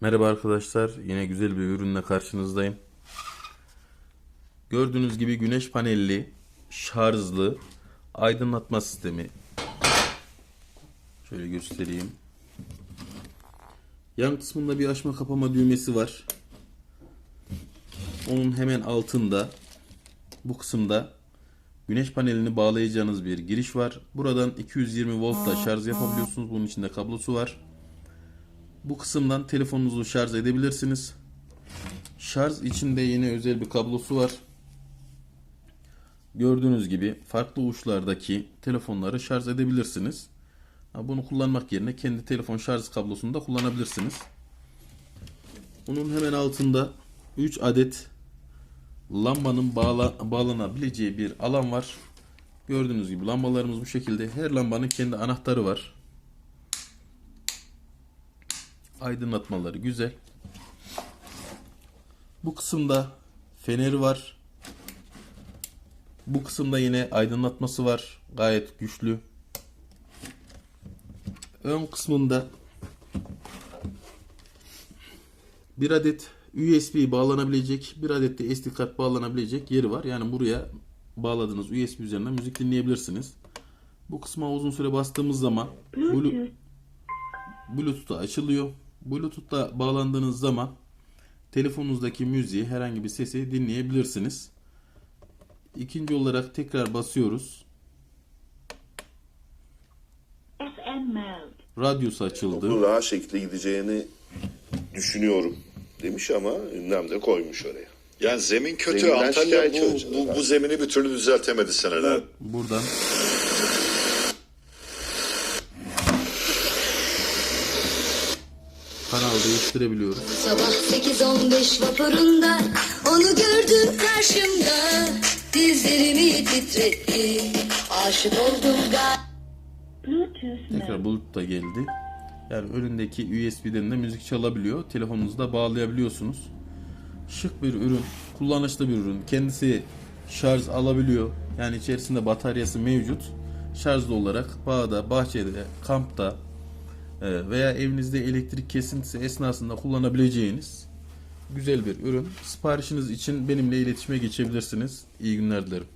Merhaba arkadaşlar, yine güzel bir ürünle karşınızdayım. Gördüğünüz gibi güneş panelli, şarjlı aydınlatma sistemi. Şöyle göstereyim. Yan kısmında bir açma kapama düğmesi var. Onun hemen altında bu kısımda güneş panelini bağlayacağınız bir giriş var. Buradan 220 voltla şarj yapabiliyorsunuz. Bunun içinde kablosu var. Bu kısımdan telefonunuzu şarj edebilirsiniz. Şarj içinde yine özel bir kablosu var. Gördüğünüz gibi farklı uçlardaki telefonları şarj edebilirsiniz. Bunu kullanmak yerine kendi telefon şarj kablosunu da kullanabilirsiniz. Bunun hemen altında 3 adet lambanın bağla, bağlanabileceği bir alan var. Gördüğünüz gibi lambalarımız bu şekilde. Her lambanın kendi anahtarı var. Aydınlatmaları güzel. Bu kısımda feneri var. Bu kısımda yine aydınlatması var. Gayet güçlü. Ön kısmında bir adet USB bağlanabilecek, bir adet de SD kart bağlanabilecek yeri var. Yani buraya bağladığınız USB üzerinden müzik dinleyebilirsiniz. Bu kısma uzun süre bastığımız zaman Blu- Bluetooth'a açılıyor. Bluetooth'la bağlandığınız zaman telefonunuzdaki müziği herhangi bir sesi dinleyebilirsiniz. İkinci olarak tekrar basıyoruz. FM mode. Radyosu açıldı. Bu rahat şekilde gideceğini düşünüyorum demiş ama ünlem de koymuş oraya. Yani zemin kötü. Zeminden Antalya bu, bu, bu zemini bir türlü düzeltemedi seneler. Buradan kanal değiştirebiliyoruz. Sabah 8-15 vapurunda Onu gördüm karşımda Dizlerimi titretti Aşık oldum mode. Tekrar Bluetooth da geldi. Yani önündeki USB'den de müzik çalabiliyor. Telefonunuzu bağlayabiliyorsunuz. Şık bir ürün, kullanışlı bir ürün. Kendisi şarj alabiliyor. Yani içerisinde bataryası mevcut. Şarjlı olarak bağda, bahçede, kampta veya evinizde elektrik kesintisi esnasında kullanabileceğiniz güzel bir ürün. Siparişiniz için benimle iletişime geçebilirsiniz. İyi günler dilerim.